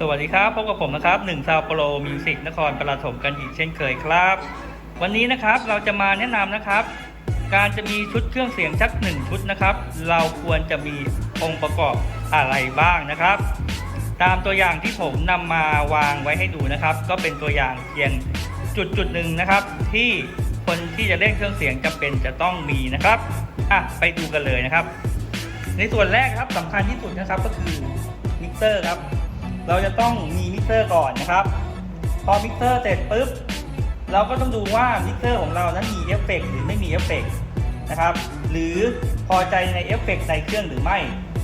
สวัสดีครับพบกับผมนะครับหนึ่งซาวโปรมิวสิกนครปฐมกันอีกเช่นเคยครับ วันนี้นะครับเราจะมาแนะนำนะครับ การจะมีชุดเครื่องเสียงสักหนึ่งชุดนะครับ เราควรจะมีองค์ประกอบอะไรบ้างนะครับ ตามตัวอย่างที่ผมนำมาวางไว้ให้ดูนะครับ ก็เป็นตัวอย่างเพียงจุดจุดหนึ่งนะครับ ที่คนที่จะเล่นเครื่องเสียงจำเป็นจะต้องมีนะครับอะไปดูกันเลยนะครับ ในส่วนแรกครับสำคัญที่สุดนะครับก็คือมิกเซอร์ครับ เราจะต้องมีมิเซอร์ก่อนนะครับ พอมิเซอร์เสร็จปุ๊บ เราก็ต้องดูว่ามิเซอร์ของเรานั้นมีเอฟเฟกต์หรือไม่มีเอฟเฟกต์นะครับ หรือพอใจในเอฟเฟกต์ในเครื่องหรือไม่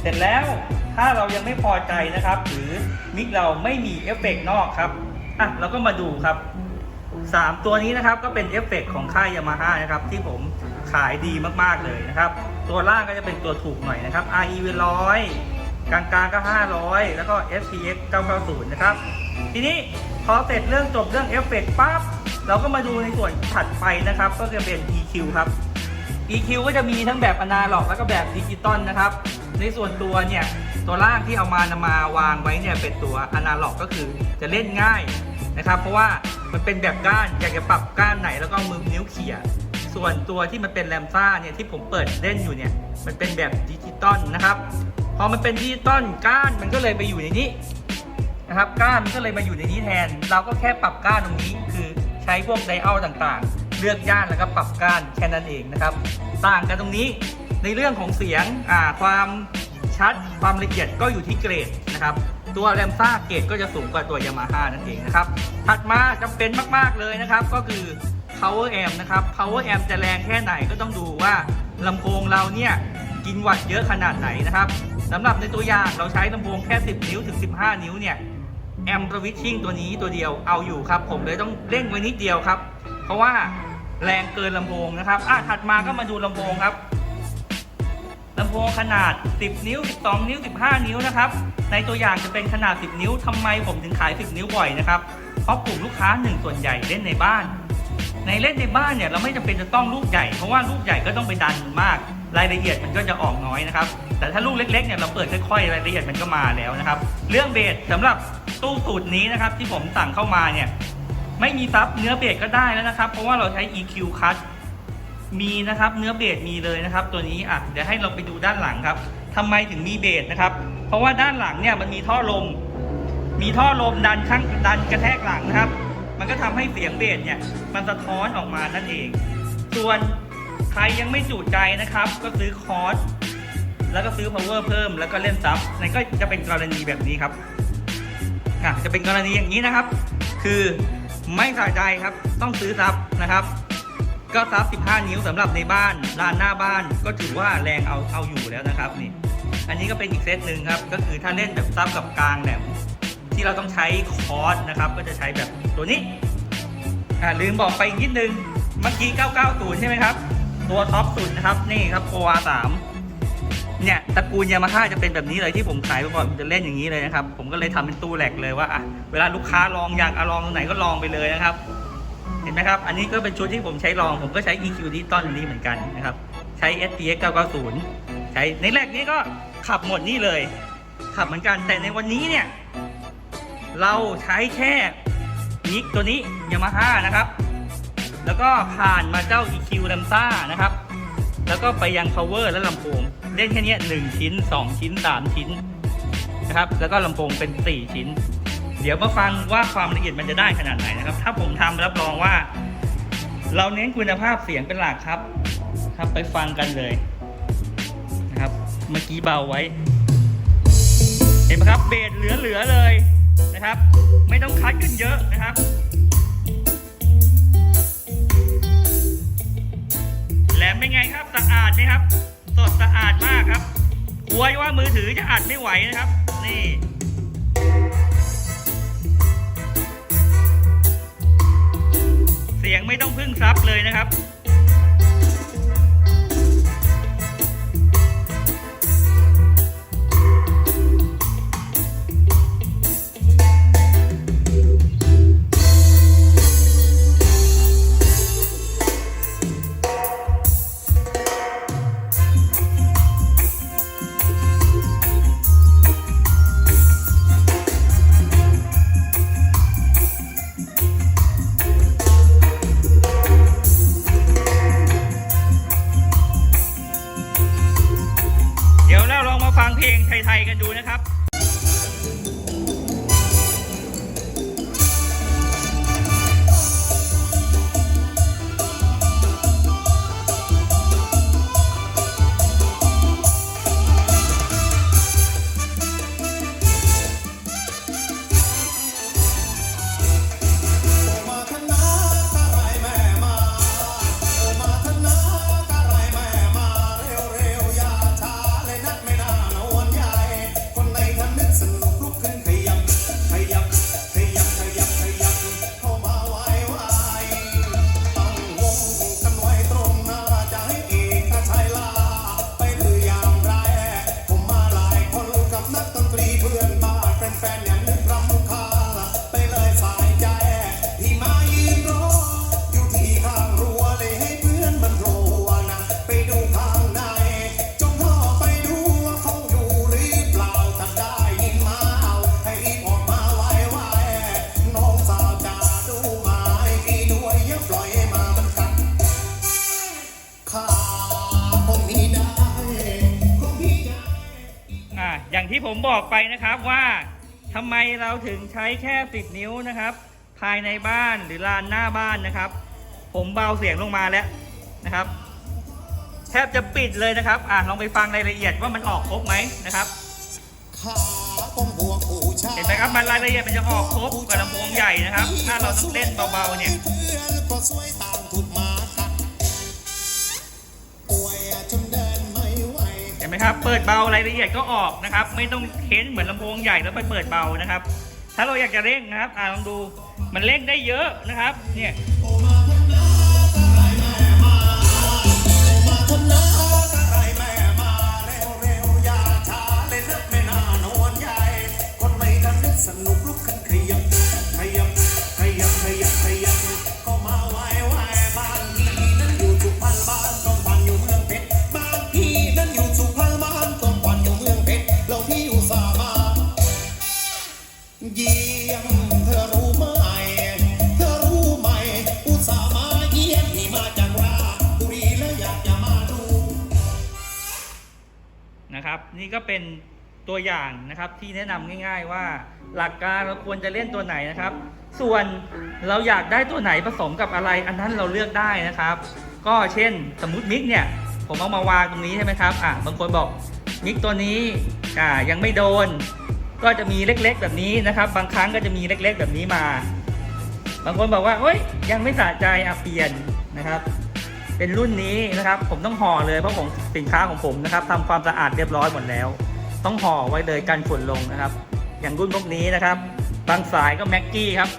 เสร็จแล้วถ้าเรายังไม่พอใจนะครับ หรือมิกเราไม่มีเอฟเฟกต์นอกครับอะเราก็มาดูครับสามตัวนี้นะครับก็เป็นเอฟเฟกต์ของค่ายยามาฮ่านะครับ ที่ผมขายดีมากๆเลยนะครับ ตัวล่างก็จะเป็นตัวถูกหน่อยนะครับ RE ร้อย กลางๆก็ 500 แล้วก็ SPX 990 นะครับ ทีนี้พอเสร็จเรื่องจบเรื่องเอฟเฟกต์ปั๊บเราก็มาดูในส่วนถัดไปนะครับ ก็จะเป็น EQ ครับ EQ ก็จะมีทั้งแบบอนาล็อกแล้วก็แบบดิจิตอลนะครับ ในส่วนตัวเนี่ยตัวล่างที่เอามานำมาวางไว้เนี่ยเป็นตัวอนาล็อกก็คือจะเล่นง่ายนะครับ เพราะว่ามันเป็นแบบก้านอยากจะปรับก้านไหนแล้วก็มือนิ้วเขี่ยส่วนตัวที่มันเป็นแรมซ่าเนี่ยที่ผมเปิดเล่นอยู่เนี่ยมันเป็นแบบดิจิตอลนะครับ พอมันเป็นดิจิตอลก้านมันก็เลยไปอยู่ในนี้นะครับก้านมันก็เลยมาอยู่ในนี้แทน เราก็แค่ปรับก้านตรงนี้ คือใช้พวกไดอัลต่างๆ เลือกย่านแล้วก็ปรับก้านแค่นั้นเองนะครับ ต่างกันตรงนี้ในเรื่องของเสียงความชัดความละเอียดก็อยู่ที่เกรดนะครับตัวแรมซ่าเกรดก็จะสูงกว่าตัวยามาฮ่านั่นเองนะครับถัดมาจำเป็นมากๆเลยนะครับ ก็คือ power amp นะครับ power amp จะแรงแค่ไหนก็ต้องดูว่าลำโพงเราเนี่ยกินวัตต์เยอะขนาดไหนนะครับ สำหรับในตัวอย่างเราใช้ลำโพงแค่ 10 นิ้วถึง 15 นิ้วเนี่ยแอมสวิตชิ่งตัวนี้ตัวเดียวเอาอยู่ครับ ผมเลยต้องเร่งไว้นิดเดียวครับ เพราะว่าแรงเกินลำโพงนะครับอะถัดมาก็มาดูลำโพงครับลำโพงขนาด 10 นิ้ว 12 นิ้ว 15 นิ้วนะครับ ในตัวอย่างจะเป็นขนาด 10 นิ้วทำไมผมถึงขาย 10 นิ้วบ่อยนะครับ เพราะกลุ่มลูกค้าหนึ่งส่วนใหญ่เล่นในบ้าน ในเล่นในบ้านเนี่ยเราไม่จำเป็นจะต้องลูกใหญ่ เพราะว่าลูกใหญ่ก็ต้องไปดันมาก รายละเอียดมันก็จะออกน้อยนะครับ แต่ถ้าลูกเล็กๆเนี่ยเราเปิดค่อยๆรายละเอียดมันก็มาแล้วนะครับ เรื่องเบสสำหรับตู้สูตรนี้นะครับที่ผมสั่งเข้ามาเนี่ยไม่มีซับเนื้อเบสก็ได้แล้วนะครับ เพราะว่าเราใช้ EQ cut มีนะครับเนื้อเบสมีเลยนะครับ ตัวนี้อะเดี๋ยวให้เราไปดูด้านหลังครับทำไมถึงมีเบสนะครับ เพราะว่าด้านหลังเนี่ยมันมีท่อลม มีท่อลมดันข้างดันกระแทกหลังนะครับ มันก็ทำให้เสียงเบสเนี่ยมันสะท้อนออกมานั่นเอง ส่วน ใครยังไม่จุใจนะครับ ก็ซื้อคอร์สแล้วก็ซื้อ power เพิ่มแล้วก็เล่นซับนั่นก็จะเป็นกรณีแบบนี้ครับอะจะเป็นกรณีอย่างนี้นะครับ คือไม่สะใจครับต้องซื้อซับนะครับ ก็ซับ 15 นิ้วสำหรับในบ้านลานหน้าบ้านก็ถือว่าแรงเอาเอาอยู่แล้วนะครับนี่อันนี้ก็เป็นอีกเซตหนึ่งครับ ก็คือถ้าเล่นแบบซับกับกลางแหลมที่เราต้องใช้คอร์สนะครับ ก็จะใช้แบบตัวนี้อ่าลืมบอกไปอีกนิดนึงเมื่อกี้ 990 ใช่ไหมครับ ตัวท็อปสุดนะครับ นี่ครับโปร R3 เนี่ยตระกูลยามาฮ่าจะเป็นแบบนี้เลยที่ผมขายไปก่อนผมจะเล่นอย่างนี้เลยนะครับ ผมก็เลยทำเป็นตู้แหลกเลยว่าอะเวลาลูกค้าลองอยากอลองตรงไหนก็ลองไปเลยนะครับ เห็นไหมครับ อันนี้ก็เป็นชุดที่ผมใช้ลองผมก็ใช้ EQ ดิจิตอลอันนี้เหมือนกันนะครับ ใช้ SPX 990 ใช้ในแรกนี้ก็ขับหมดนี่เลย ขับเหมือนกันแต่ในวันนี้เนี่ย เราใช้แค่นิกตัวนี้ยามาฮ่านะครับ แล้วก็ผ่านมาเจ้า EQ l a m s a นะครับ แล้วก็ไปยัง power และลำโพง เล่นแค่เนี้ย1ชิ้น 2 ชิ้น 3 ชิ้นนะครับ แล้วก็ลำโพงเป็น 4 ชิ้น เดี๋ยวมาฟังว่าความละเอียดมันจะได้ขนาดไหนนะครับ ถ้าผมทำรับรองว่า เราเน้นคุณภาพเสียงเป็นหลักครับ ครับไปฟังกันเลยนะครับ เมื่อกี้เบาไว้ เห็นไหมครับเบสเหลือๆเลยนะครับ ไม่ต้องคัดกันเยอะนะครับ ลมเป็นไงครับสะอาดไหมครับ สดสะอาดมากครับกลัวว่ามือถือจะอัดไม่ไหวนะครับ นี่เสียงไม่ต้องพึ่งซับเลยนะครับ อย่างที่ผมบอกไปนะครับว่า ทำไมเราถึงใช้แค่ 10 นิ้วนะครับ ภายในบ้านหรือลานหน้าบ้านนะครับ ผมเบาเสียงลงมาแล้วนะครับ แทบจะปิดเลยนะครับ อ่าลองไปฟังรายละเอียดว่ามันออกครบไหมนะครับเห็นไหมครับมันรายละเอียดมันจะออกครบกับลำโพงใหญ่นะครับ ถ้าเราต้องเล่นเบาๆเนี่ย นไหมครับ เปิดเบารายละเอียดก็ออกนะครับ ไม่ต้องเค้นเหมือนลำโพงใหญ่แล้วไปเปิดเบานะครับ ถ้าเราอยากจะเร่งนะครับอ่าลองดูมันเร่งได้เยอะนะครับ เนี่ยมาทนาอะไรแนี่ก็เป็นตัวอย่างนะครับที่แนะนำง่าย ๆ ว่าหลักการเราควรจะเล่นตัวไหนนะครับ ส่วนเราอยากได้ตัวไหนผสมกับอะไร อันนั้นเราเลือกได้นะครับ ก็เช่นสมมติมิกเนี่ยผมเอามาวางตรงนี้ใช่ไหมครับอะบางคนบอกมิกตัวนี้อ่ายังไม่โดน ก็จะมีเล็กๆ แบบนี้นะครับ บางครั้งก็จะมีเล็กๆ แบบนี้มา บางคนบอกว่าเฮ้ยยังไม่สะใจอะเปลี่ยนนะครับ เป็นรุ่นนี้นะครับ ผมต้องห่อเลยเพราะผมสินค้าของผมนะครับทำความสะอาดเรียบร้อยหมดแล้ว ต้องห่อไว้เลยกันฝุ่นลงนะครับ อย่างรุ่นพวกนี้นะครับ บางสายก็แม็กกี้ครับ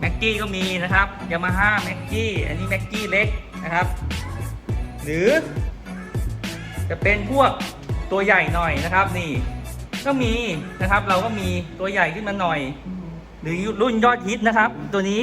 แม็กกี้ก็มีนะครับยามาฮ่าแม็กกี้อันนี้แม็กกี้เล็กนะครับ หรือ จะเป็นพวกตัวใหญ่หน่อยนะครับ นี่ ก็มีนะครับ เราก็มีตัวใหญ่ขึ้นมาหน่อย หรือรุ่นยอดฮิตนะครับ ตัวนี้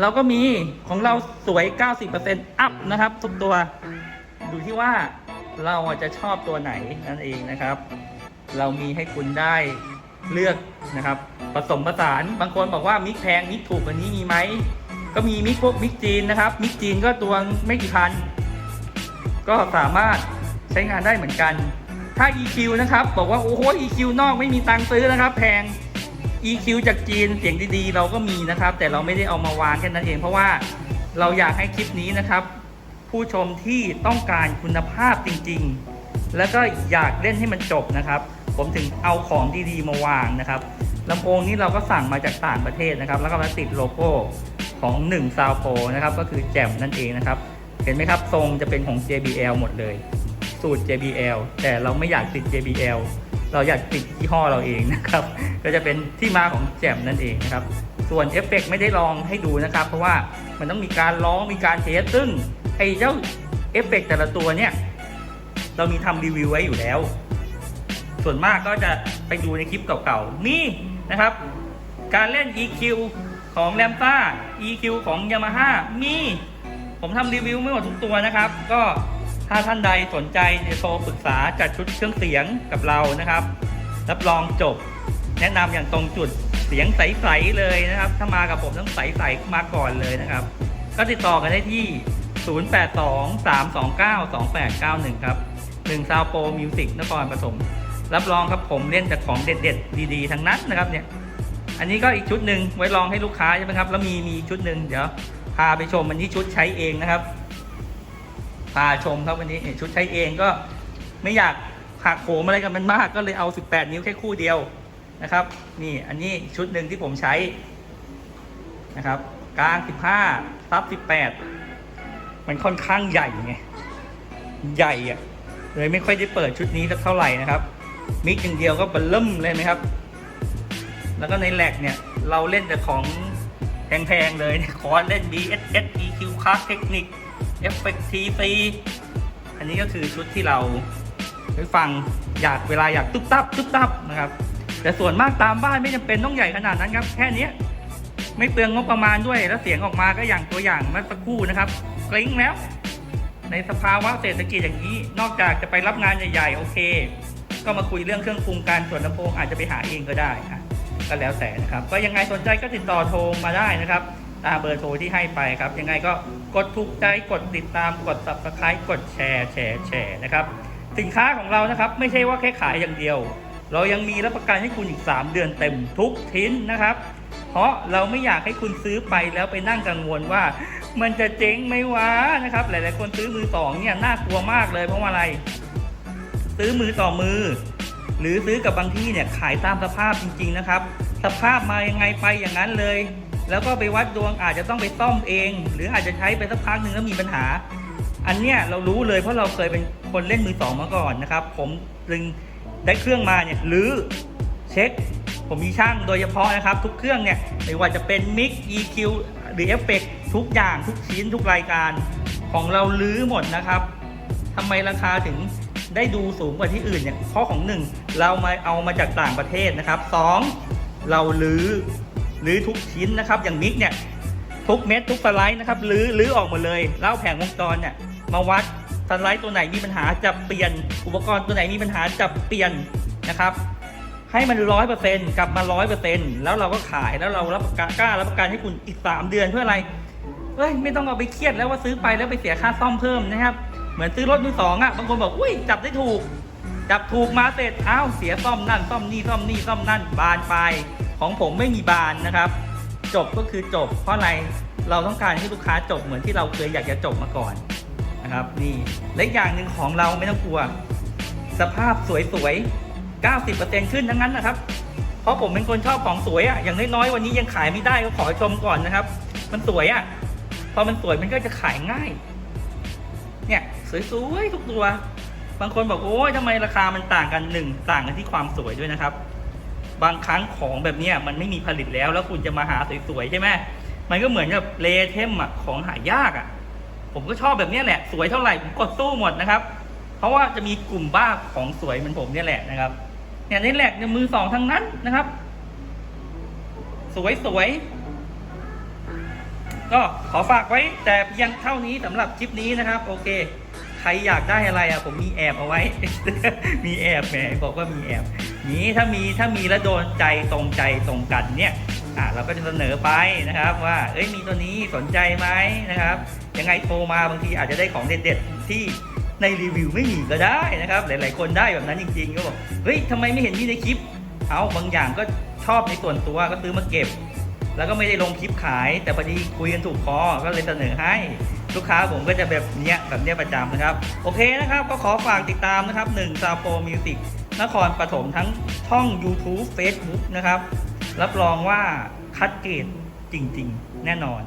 เราก็มีของเราสวย 90%อัพนะครับ ทุกตัวอยู่ที่ว่าเราจะชอบตัวไหนนั่นเองนะครับ เรามีให้คุณได้เลือกนะครับ ผสมผสานบางคนบอกว่ามิกแพงมิกถูกกว่านี้มีไหมก็มีมิกพวกมิกจีนนะครับ มิกจีนก็ตัวไม่กี่พัน ก็สามารถใช้งานได้เหมือนกัน ถ้า EQ นะครับ บอกว่า โอ้โห EQ นอกไม่มีตังซื้อนะครับ แพง EQ จากจีนเสียงดีๆ เราก็มีนะครับ แต่เราไม่ได้เอามาวางแค่นั้นเองเพราะว่าเราอยากให้คลิปนี้นะครับ ผู้ชมที่ต้องการคุณภาพจริงๆ แล้วก็อยากเล่นให้มันจบนะครับ ผมถึงเอาของดีๆ มาวางนะครับลำโพงนี้เราก็สั่งมาจากต่างประเทศนะครับ แล้วก็มาติดโลโก้ของ1 s o u n d p r o นะครับ ก็คือแจ่มนั่นเองนะครับ เห็นไหมครับทรงจะเป็นของ JBL หมดเลย สูตร JBL แต่เราไม่อยากติด JBL เราอยากติดยี่ห้อเราเองนะครับ ก็จะเป็นที่มาของแจมนั่นเองนะครับ ส่วนเอฟเฟกต์ไม่ได้ลองให้ดูนะครับ เพราะว่ามันต้องมีการร้องมีการเทสซึ่งไอ้เจ้าเอฟเฟกต์แต่ละตัวเนี่ย เรามีทำรีวิวไว้อยู่แล้ว ส่วนมากก็จะไปดูในคลิปเก่าๆ นี่นะครับ การเล่น EQ ของแ a ม s a EQ ของ Yamaha มี ผมทำรีวิวไม่หมดทุกตัวนะครับ ก็ ถ้าท่านใดสนใจจะโทรปรึกษาจัดชุดเครื่องเสียงกับเรานะครับ รับรองจบ แนะนำอย่างตรงจุดเสียงใสๆเลยนะครับ ถ้ามากับผมต้องใสๆมาก่อนเลยนะครับ ก็ติดต่อกันได้ที่ 0823292891 ครับหนึ่งซาวโปรมิวสิกนครปฐมรับรองครับผมเล่นแต่ของเด็ดๆ ดีๆ ทั้งนั้นนะครับเนี่ย อันนี้ก็อีกชุดหนึ่งไว้ลองให้ลูกค้าใช่ไหมครับ แล้วมีมีชุดหนึ่งเดี๋ยวพาไปชมอันนี้ชุดใช้เองนะครับ พาชมครับวันนี้ชุดใช้เองก็ไม่อยากหักโหมอะไรกันมันมากก็เลยเอา 18 นิ้วแค่คู่เดียวนะครับ นี่อันนี้ชุดหนึ่งที่ผมใช้นะครับกลาง 15ซับ 18 มันค่อนข้างใหญ่ไงใหญ่อะเลยไม่ค่อยได้เปิดชุดนี้สักเท่าไหร่นะครับ มิกอย่างเดียวก็เบลเริ่มเลยไหมครับ แล้วก็ในแหลกเนี่ย เราเล่นแต่ของแพงๆเลยคอร์เล่นี่ยขอเล่น BSS EQ Card Technic Effect TC อันนี้ก็คือชุดที่เราไปฟังอยากเวลาอยากตุ๊บตับตุ๊บตับนะครับ แต่ส่วนมากตามบ้านไม่จำเป็นต้องใหญ่ขนาดนั้นครับ แค่นี้ไม่เปลืองงบประมาณด้วย แล้วเสียงออกมาก็อย่างตัวอย่างเมื่อสักครู่นะครับกริ้งแล้ว ในสภาวะเศรษฐกิจอย่างนี้ นอกจากจะไปรับงานใหญ่ๆ โอเค ก็มาคุยเรื่องเครื่องปรุงการส่วนลำโพงอาจจะไปหาเองก็ได้อะก็แล้วแต่นะครับ ก็ยังไงสนใจก็ติดต่อโทรมาได้นะครับ ตามเบอร์โทรที่ให้ไปครับ ยังไงก็ กดถูกใจกดติดตามกด subscribe กดแชร์แชร์แชร์นะครับ สินค้าของเรานะครับไม่ใช่ว่าแค่ขายอย่างเดียว เรายังมีรับประกันให้คุณอีก 3 เดือนเต็มทุกชิ้นนะครับ เพราะเราไม่อยากให้คุณซื้อไปแล้วไปนั่งกังวลว่า มันจะเจ๊งไหมวะนะครับ หลาย ๆ คนซื้อมือสองเนี่ยน่ากลัวมากเลยเพราะว่าอะไร ซื้อมือต่อมือ หรือซื้อกับบางที่เนี่ยขายตามสภาพจริง ๆ นะครับ สภาพมายังไงไปอย่างนั้นเลย แล้วก็ไปวัดดวงอาจจะต้องไปซ่อมเอง หรืออาจจะใช้ไปสักพักหนึ่งแล้วมีปัญหา อันเนี้ยเรารู้เลยเพราะเราเคยเป็นคนเล่นมือสองมาก่อนนะครับ ผมจึงได้เครื่องมาเนี่ยหรือเช็ค ผมมีช่างโดยเฉพาะนะครับ ทุกเครื่องเนี่ยไม่ว่าจะเป็นมิก EQ หรือเอฟเฟกทุกอย่างทุกชิ้นทุกรายการของเราลื้อหมดนะครับทำไมราคาถึงได้ดูสูงกว่าที่อื่นเนี่ยเพราะของหนึ่งเรามาเอามาจากต่างประเทศนะครับสองเราลื้อ ลื้อทุกชิ้นนะครับ อย่างมิกเนี่ยทุกเม็ดทุกสไลด์นะครับลื้อลื้อออกหมดเลยแล้วเอาแผงวงจรเนี่ยมาวัดสไลด์ตัวไหนมีปัญหาจะเปลี่ยนอุปกรณ์ตัวไหนมีปัญหาจะเปลี่ยนนะครับ ให้มันร้อยเปอร์เซ็นต์กลับมาร้อยเปอร์เซ็นต์แล้วเราก็ขายแล้วเรารับประกันกล้ารับประกันให้คุณอีก3เดือนเพื่ออะไรเอ้ยไม่ต้องเอาไปเครียดแล้วว่าซื้อไปแล้วไปเสียค่าซ่อมเพิ่มนะครับ เหมือนซื้อรถมือสองอะบางคนบอกอุ้ยจับได้ถูก จับถูกมาเสร็จอ้าวเสียซ่อมนั่นซ่อมนี่ซ่อมนี่ซ่อมนั่นบานไป ของผมไม่มีบานนะครับ จบก็คือจบ เพราะอะไรเราต้องการให้ลูกค้าจบเหมือนที่เราเคยอยากจะจบมาก่อนนะครับ นี่และอย่างหนึ่งของเราไม่ต้องกลัว สภาพสวยๆ 90%ขึ้นทั้งนั้นนะครับ เพราะผมเป็นคนชอบของสวยอะ่ะอย่างน้อยๆวันนี้ยังขายไม่ได้ก็ขอชมก่อนนะครับ มันสวยอะ่ะพอมันสวยมันก็จะขายง่าย เนี่ยสวยๆทุกตัวบางคนบอกโอ้ยทำไมราคามันต่างกันหนึ่งต่างกันที่ความสวยด้วยนะครับ บางครั้งของแบบเนี้ยมันไม่มีผลิตแล้ว แล้วคุณจะมาหาสวยๆใช่ไหมมันก็เหมือนกับเลเทมอะของหายากอะผมก็ชอบแบบนี้แหละ สวยเท่าไหร่ผมกดสู้หมดนะครับ เพราะว่าจะมีกลุ่มบ้าของสวยเหมือนผมเนี่ยแหละนะครับ เนี่ยนี่แหละเนี่ยมือสองทั้งนั้นนะครับ สวยสวยๆก็ขอฝากไว้แต่เพียงเท่านี้สำหรับคลิปนี้นะครับ โอเค ใครอยากได้อะไรอะผมมีแอบเอาไว้ มีแอบแหมบอกว่ามีแอบ นี้ถ้ามีถ้ามีแล้วโดนใจตรงใจตรงกันเนี่ยอะเราก็จะเสนอไปนะครับว่าเอ้ยมีตัวนี้สนใจไหมนะครับ ยังไงโทรมาบางทีอาจจะได้ของเด็ดๆที่ในรีวิวไม่มีก็ได้นะครับ หลาย ๆ คนได้แบบนั้นจริงๆก็บอกเฮ้ยทำไมไม่เห็นมีในคลิป เอาบางอย่างก็ชอบในส่วนตัวก็ซื้อมาเก็บ แล้วก็ไม่ได้ลงคลิปขาย แต่พอดีคุยกันถูกคอก็เลยเสนอให้ลูกค้าผมก็จะแบบเนี้ยแบบเนี้ยประจำนะครับ โอเคนะครับ ก็ขอฝากติดตามนะครับ1 s a p o Music นครปฐมทั้งช่อง YouTube Facebook นะครับ รับรองว่าคัดเกรดจริง ๆ แน่นอน